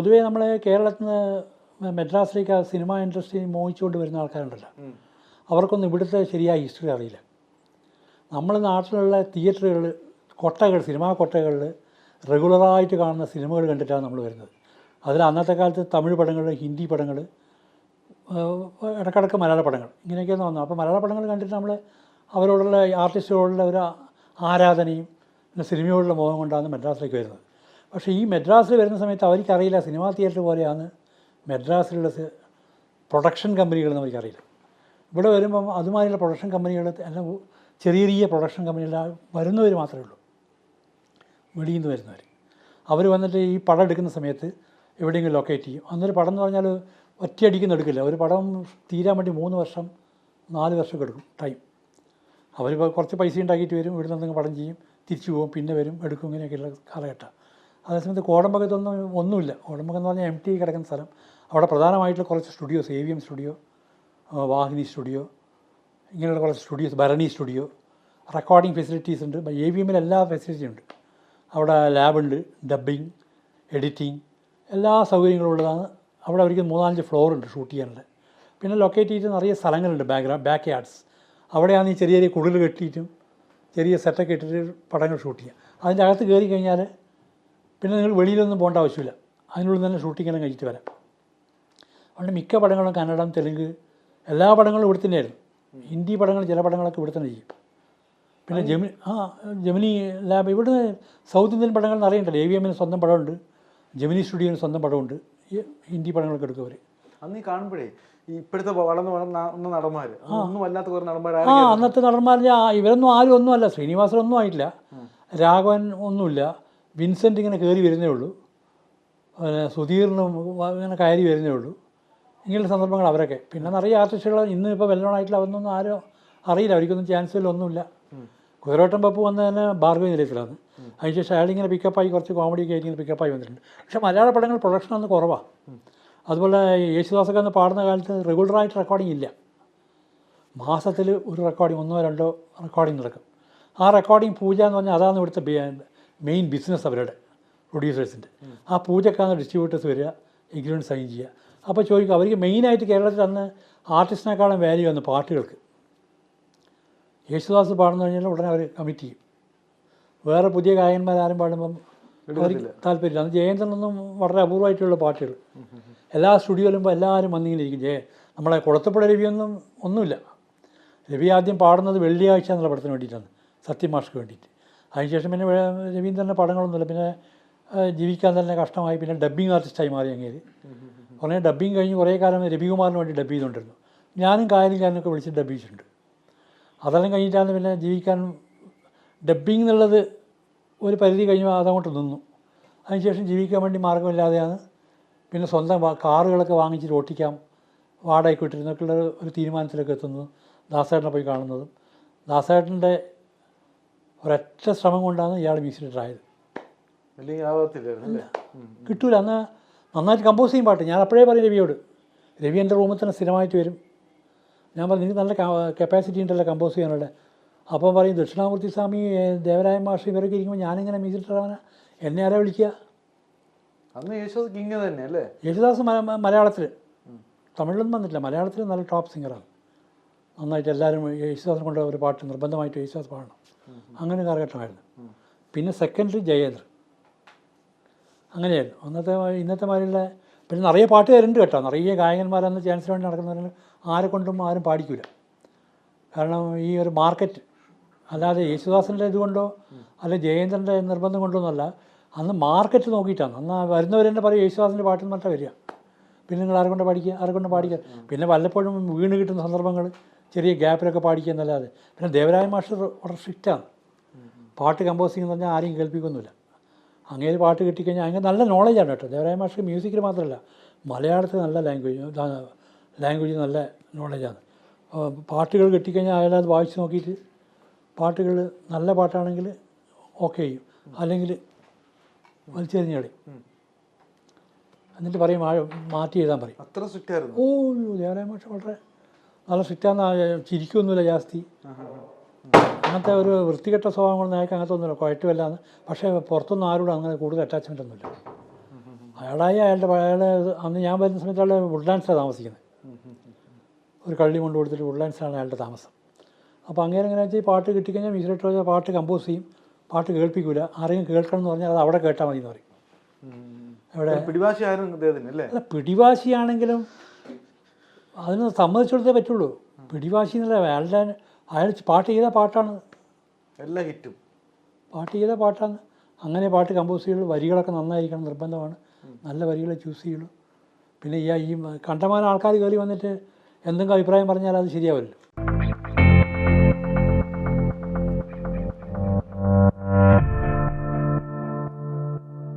പൊതുവേ നമ്മൾ കേരളത്തിൽ നിന്ന് മെഡ്രാസിലേക്ക് സിനിമ ഇൻഡസ്ട്രി മോഹിച്ചുകൊണ്ട് വരുന്ന ആൾക്കാരുണ്ടല്ലോ. അവർക്കൊന്നും ഇവിടുത്തെ ശരിയായ ഹിസ്റ്ററി അറിയില്ല. നമ്മൾ നാട്ടിലുള്ള തിയേറ്ററുകൾ കൊട്ടകൾ സിനിമാ കൊട്ടകളിൽ റെഗുലറായിട്ട് കാണുന്ന സിനിമകൾ കണ്ടിട്ടാണ് നമ്മൾ വരുന്നത്. അതിൽ അന്നത്തെ കാലത്ത് തമിഴ് പടങ്ങൾ ഹിന്ദി പടങ്ങൾ ഇടക്കിടക്ക് മലയാള പടങ്ങൾ ഇങ്ങനെയൊക്കെയാണ് വന്നത്. അപ്പോൾ മലയാള പടങ്ങൾ കണ്ടിട്ട് നമ്മൾ അവരോടുള്ള ആർട്ടിസ്റ്റുകളോടുള്ള ഒരു ആരാധനയും പിന്നെ സിനിമയോടുള്ള മോഹം കൊണ്ടാണ് മദ്രാസിലേക്ക് വരുന്നത്. പക്ഷേ ഈ മെഡ്രാസിൽ വരുന്ന സമയത്ത് അവർക്കറിയില്ല സിനിമാ തിയേറ്റർ പോലെയാണ് മെഡ്രാസിലുള്ള പ്രൊഡക്ഷൻ കമ്പനികളെന്ന് അവർക്കറിയില്ല. ഇവിടെ വരുമ്പം അതുമാതിരിയുള്ള പ്രൊഡക്ഷൻ കമ്പനികൾ എല്ലാം ചെറിയ ചെറിയ പ്രൊഡക്ഷൻ കമ്പനികൾ വരുന്നവർ മാത്രമേ ഉള്ളൂ. വെളിയിൽ നിന്ന് വരുന്നവർ അവർ വന്നിട്ട് ഈ പടം എടുക്കുന്ന സമയത്ത് എവിടെയെങ്കിലും ലൊക്കേറ്റ് ചെയ്യും. അന്നൊരു പടം എന്ന് പറഞ്ഞാൽ ഒറ്റയടിക്കുന്ന എടുക്കില്ല. ഒരു പടം തീരാൻ വേണ്ടി മൂന്ന് വർഷം നാല് വർഷമൊക്കെ എടുക്കും ടൈം അവർ കുറച്ച് പൈസ ഉണ്ടാക്കിയിട്ട് വരും ഇവിടെ നിന്ന് പടം ചെയ്യും തിരിച്ചു പോകും പിന്നെ വരും എടുക്കും ഇങ്ങനെയൊക്കെയുള്ള കാലഘട്ടം. അതേസമയത്ത് കോടമ്പകത്തൊന്നും ഒന്നുമില്ല. കോടമ്പകം എന്ന് പറഞ്ഞാൽ എം ടി കിടക്കുന്ന സ്ഥലം. അവിടെ പ്രധാനമായിട്ടുള്ള കുറച്ച് studios A V M studio Vahini studio ഇങ്ങനെയുള്ള കുറച്ച് studios Bharani studio recording facilities ഉണ്ട്. എ വി എമ്മിൽ എല്ലാ ഫെസിലിറ്റിയും ഉണ്ട്. അവിടെ ലാബുണ്ട് ഡബ്ബിങ് എഡിറ്റിംഗ് എല്ലാ സൗകര്യങ്ങളും ഉള്ളതാണ്. അവിടെ അവർക്ക് മൂന്നാലഞ്ച് ഫ്ലോർ ഉണ്ട് ഷൂട്ട് ചെയ്യാനുള്ള. പിന്നെ ലൊക്കേറ്റ് ചെയ്തിട്ട് നിറയെ സ്ഥലങ്ങളുണ്ട് ബാക്ക്ഗ്രൗണ്ട് ബാക്ക് യാർഡ്സ് അവിടെയാണ് ഈ ചെറിയ ചെറിയ കുടിൽ കെട്ടിയിട്ടും ചെറിയ സെറ്റൊക്കെ ഇട്ടിട്ട് പടങ്ങൾ ഷൂട്ട് ചെയ്യുക. അതിന്റെ അകത്ത് കയറി കഴിഞ്ഞാൽ പിന്നെ നിങ്ങൾ വെളിയിലൊന്നും പോകേണ്ട ആവശ്യമില്ല. അതിനുള്ളിൽ തന്നെ ഷൂട്ടിങ്ങെല്ലാം കഴിച്ചിട്ട് വരാം. അതുകൊണ്ട് മിക്ക പടങ്ങളും കന്നഡം തെലുങ്ക് എല്ലാ പടങ്ങളും ഇവിടെ തന്നെയായിരുന്നു. ഹിന്ദി പടങ്ങൾ ചില പടങ്ങളൊക്കെ ഇവിടെ തന്നെ ചെയ്യും. പിന്നെ ജമിനി ആ ജമിനി ലാബ് ഇവിടെ സൗത്ത് ഇന്ത്യൻ പടങ്ങൾ അറിയണ്ടല്ലോ. എ വി എമ്മിന് സ്വന്തം പടമുണ്ട്. ജമിനി സ്റ്റുഡിയോന് സ്വന്തം പടമുണ്ട്. ഈ ഹിന്ദി പടങ്ങളൊക്കെ എടുക്കും അവർ അന്ന് ഈ കാണുമ്പോഴേ ഇപ്പോഴത്തെ വളർന്ന് വളർന്ന നടന്മാർ നടന്മാര്. ഒന്നും അല്ലാത്ത കുറേ നടന്മാർ ആ അന്നത്തെ നടന്മാരിൽ ഇവരൊന്നും ആരും ഒന്നുമല്ല. ശ്രീനിവാസനൊന്നും ആയിട്ടില്ല. രാഘവൻ ഒന്നുമില്ല. വിൻസെന്റ് ഇങ്ങനെ കയറി വരുന്നേ ഉള്ളൂ. പിന്നെ സുധീറിനും ഇങ്ങനെ കയറി വരുന്നേ ഉള്ളൂ. ഇങ്ങനെയുള്ള സന്ദർഭങ്ങൾ അവരൊക്കെ. പിന്നെ നിറയെ ആർട്ടിസ്റ്റുകൾ ഇന്ന് ഇപ്പോൾ വെല്ലോണായിട്ടുള്ള അതൊന്നും ആരോ അറിയില്ല. അവർക്കൊന്നും ചാൻസ് ഒന്നുമില്ല. കുതിരോട്ടം പപ്പ് വന്ന തന്നെ ഭാർഗവ നിലയത്തിലാണ്. അതിനുശേഷം അയാളിങ്ങനെ പിക്കപ്പായി കുറച്ച് കോമഡിയൊക്കെ ആയിട്ട് ഇങ്ങനെ പിക്കപ്പായി വന്നിട്ടുണ്ട്. പക്ഷേ മലയാള പടങ്ങൾ പ്രൊഡക്ഷൻ അന്ന് കുറവാണ് അതുപോലെ യേശുദാസൊക്കെ അന്ന് പാടുന്ന കാലത്ത് റെഗുലറായിട്ട് റെക്കോർഡിംഗ് ഇല്ല. മാസത്തിൽ ഒരു റെക്കോർഡിംഗ് ഒന്നോ രണ്ടോ റെക്കോർഡിംഗ് നടക്കും. ആ റെക്കോർഡിംഗ് പൂജ എന്ന് പറഞ്ഞാൽ അതാണ് ഇവിടുത്തെ മെയിൻ ബിസിനസ് അവരുടെ പ്രൊഡ്യൂസേഴ്സിന്റെ ആ പൂജക്കാണ് ഡിസ്ട്രിബ്യൂട്ടേഴ്സ് വരിക എഗ്രിമെന്റ് സൈൻ ചെയ്യുക. അപ്പോൾ ചോദിക്കും അവർക്ക് മെയിനായിട്ട് കേരളത്തിൽ അന്ന് ആർട്ടിസ്റ്റിനേക്കാളും വാല്യൂ വന്നു പാട്ടുകൾക്ക്. യേശുദാസ് പാടുന്നു കഴിഞ്ഞാൽ ഉടനെ അവർ കമ്മിറ്റ് ചെയ്യും. വേറെ പുതിയ ഗായകന്മാരാരും പാടുമ്പം അവർക്ക് താല്പര്യമില്ല. അന്ന് ജയന്തനൊന്നും വളരെ അപൂർവമായിട്ടുള്ള പാട്ടുകൾ. എല്ലാ സ്റ്റുഡിയോയിലും എല്ലാവരും വന്നിങ്ങനെ ഇരിക്കും ജയ നമ്മളെ കുളത്തപ്പുഴ രവിയൊന്നും ഒന്നുമില്ല. രവി ആദ്യം പാടുന്നത് വെള്ളിയാഴ്ച എന്നുള്ള പടത്തിന് വേണ്ടിയിട്ടാണ്. സത്യമാഷ്ക്ക് വേണ്ടിയിട്ട്. അതിനുശേഷം പിന്നെ രവീന്ദ്രന്റെ പടങ്ങളൊന്നുമില്ല. പിന്നെ ജീവിക്കാൻ തന്നെ കഷ്ടമായി. പിന്നെ ഡബ്ബിങ് ആർട്ടിസ്റ്റായി മാറി അങ്ങേര്. കുറേ ഡബ്ബിങ് കഴിഞ്ഞ് കുറേ കാലം രവികുമാറിന് വേണ്ടി ഡബ് ചെയ്തുകൊണ്ടിരുന്നു. ഞാനും കായലിക്കാരനൊക്കെ വിളിച്ച് ഡബ് ചെയ്തിട്ടുണ്ട് അതെല്ലാം കഴിഞ്ഞിട്ടാണ് പിന്നെ ജീവിക്കാൻ ഡബ്ബിങ് എന്നുള്ളത് ഒരു പരിധി കഴിഞ്ഞ് അതങ്ങോട്ട് നിന്നു. അതിനുശേഷം ജീവിക്കാൻ വേണ്ടി മാർഗമില്ലാതെയാണ് പിന്നെ സ്വന്തം കാറുകളൊക്കെ വാങ്ങിച്ചിട്ട് ഓട്ടിക്കാം വാടകയ്ക്ക് വിട്ടിരുന്നൊക്കെയുള്ള ഒരു തീരുമാനത്തിലൊക്കെ എത്തുന്നത് ദാസേട്ടനെ പോയി കാണുന്നതും. ദാസേട്ടന്റെ ഒരൊറ്റ ശ്രമം കൊണ്ടാണ് ഇയാൾ ഉം. കിട്ടൂല. അന്ന് നന്നായിട്ട് കമ്പോസ് ചെയ്യും പാട്ട്. ഞാൻ അപ്പോഴേ പറയും രവിയോട് രവി എന്റെ റൂമിൽ തന്നെ സ്ഥിരമായിട്ട് വരും. ഞാൻ പറഞ്ഞു എനിക്ക് നല്ല കപ്പാസിറ്റി ഉണ്ടല്ലോ കമ്പോസ് ചെയ്യാനുള്ള. അപ്പം പറയും ദക്ഷിണാമൂർത്തി സ്വാമി ദേവരായ മാഷ് ഇവരൊക്കെ ഇരിക്കുമ്പോൾ ഞാനിങ്ങനെ ഡയറക്ടറാണ് എന്നെ ആരാ വിളിക്കുക അന്ന് യേശുദാസ് കിങ് തന്നെ അല്ലേ? യേശുദാസ് മലയാളത്തിൽ തമിഴിലൊന്നും വന്നിട്ടില്ല. മലയാളത്തിൽ നല്ല ടോപ്പ് സിംഗറാണ് നന്നായിട്ട് എല്ലാവരും യേശുദാസിനെ കൊണ്ട് ഒരു പാട്ട് നിർബന്ധമായിട്ട് യേശുദാസ് പാടണം. അങ്ങനെ കാലഘട്ടമായിരുന്നു. പിന്നെ സെക്കൻഡറി ജയേന്ദ്രൻ. അങ്ങനെയായിരുന്നു. അന്നത്തെ ഇന്നത്തെ മാതിരിയുള്ള പിന്നെ നിറയെ പാട്ടുകാരുണ്ട് കേട്ടോ. നിറയെ ഗായകന്മാരെന്ന് ചാൻസിന് വേണ്ടി നടക്കുന്നവരിൽ ആരെ കൊണ്ടും ആരും പാടിക്കില്ല കാരണം ഈ ഒരു മാർക്കറ്റ് അല്ലാതെ യേശുദാസിന്റെ ഇതുകൊണ്ടോ അല്ലെ ജയേന്ദ്രന്റെ നിർബന്ധം കൊണ്ടോ ഒന്നുമല്ല അന്ന് മാർക്കറ്റ് നോക്കിയിട്ടാണ്. അന്ന് വരുന്നവർ തന്നെ പറയും യേശുദാസിന്റെ പാട്ടെന്ന് പറഞ്ഞാൽ വരിക. പിന്നെ നിങ്ങൾ ആരെ കൊണ്ട് പാടിക്കുക ആരെ കൊണ്ട് പാടിക്കുക പിന്നെ വല്ലപ്പോഴും വീണ് കിട്ടുന്ന സന്ദർഭങ്ങൾ ചെറിയ ഗ്യാപ്പിലൊക്കെ പാടിക്കുക എന്നല്ലാതെ പിന്നെ ദേവരായ മാസ്റ്റർ വളരെ സ്ട്രിക്റ്റാണ്. പാട്ട് കമ്പോസിങ് എന്ന് പറഞ്ഞാൽ ആരെയും കേൾപ്പിക്കുന്നില്ല അങ്ങനെ പാട്ട് കിട്ടിക്കഴിഞ്ഞാൽ അങ്ങനെ നല്ല നോളജാണ് കേട്ടോ. ദേവരായ മാസ്റ്റർ മ്യൂസിക്കിൽ മാത്രമല്ല മലയാളത്തിൽ നല്ല ലാംഗ്വേജ് ലാംഗ്വേജ് നല്ല നോളജാണ് പാട്ടുകൾ കിട്ടിക്കഴിഞ്ഞാൽ അയാളത് വായിച്ച് നോക്കിയിട്ട് പാട്ടുകൾ നല്ല പാട്ടാണെങ്കിൽ ഓക്കെ ചെയ്യും. അല്ലെങ്കിൽ വലിച്ചെറിഞ്ഞ് കളി എന്നിട്ട് പറയും മാറ്റി എഴുതാൻ പറയും. അത്ര സ്ട്രിക്റ്റ് ആയിരുന്നു ഓ ദേവരായ മാഷ വളരെ നല്ല സ്ട്രിക്റ്റാന്ന് ചിരിക്കൊന്നുമില്ല ജാസ്തി. അങ്ങനത്തെ ഒരു വൃത്തികെട്ട സ്വഭാവങ്ങളൊന്നും അയാൾക്ക് അങ്ങനത്തെ ഒന്നുമില്ല. കുഴപ്പമില്ലാന്ന് പക്ഷേ പുറത്തൊന്നും ആരോടും അങ്ങനെ കൂടുതൽ അറ്റാച്ച്മെന്റ് ഒന്നുമില്ല. അയാളായി അയാളുടെ അയാൾ അന്ന് ഞാൻ വരുന്ന സമയത്ത് അയാൾ വുഡ്ലാൻഡ്സിലാണ് താമസിക്കുന്നത്. ഒരു കള്ളി കൊണ്ട് കൊടുത്തിട്ട് വുഡ്ലാൻഡ്സിലാണ് അയാളുടെ താമസം. അപ്പോൾ അങ്ങനെ എങ്ങനെ വെച്ചാൽ ഈ പാട്ട് കിട്ടിക്കഴിഞ്ഞാൽ മ്യൂസിക് ഡയറക്ടർ പാട്ട് കമ്പോസ് ചെയ്യും. പാട്ട് കേൾപ്പിക്കില്ല ആരെങ്കിലും കേൾക്കണം എന്ന് പറഞ്ഞാൽ അത് അവിടെ കേട്ടാൽ മതി എന്ന് പറയും പിടിവാശിയായിരുന്നു അദ്ദേഹത്തിന് അല്ലേ? അല്ല പിടിവാശിയാണെങ്കിലും അതിന് സമ്മതിച്ചു കൊടുത്തേ പറ്റുള്ളൂ. പിടിവാശി എന്നല്ല അയാളുടെ അയാൾ പാട്ട് ചെയ്ത പാട്ടാണ്. എല്ലാ ഹിറ്റും. പാട്ട് ചെയ്ത പാട്ടാണ്. അങ്ങനെ പാട്ട് കമ്പോസ് ചെയ്യുള്ളൂ വരികളൊക്കെ നന്നായിരിക്കണം നിർബന്ധമാണ്. നല്ല വരികളെ ചൂസ് ചെയ്യുള്ളൂ പിന്നെ ഈ കണ്ടമാനം ആൾക്കാർ കയറി വന്നിട്ട് എന്തെങ്കിലും അഭിപ്രായം പറഞ്ഞാൽ അത് ശരിയാവില്ലല്ലോ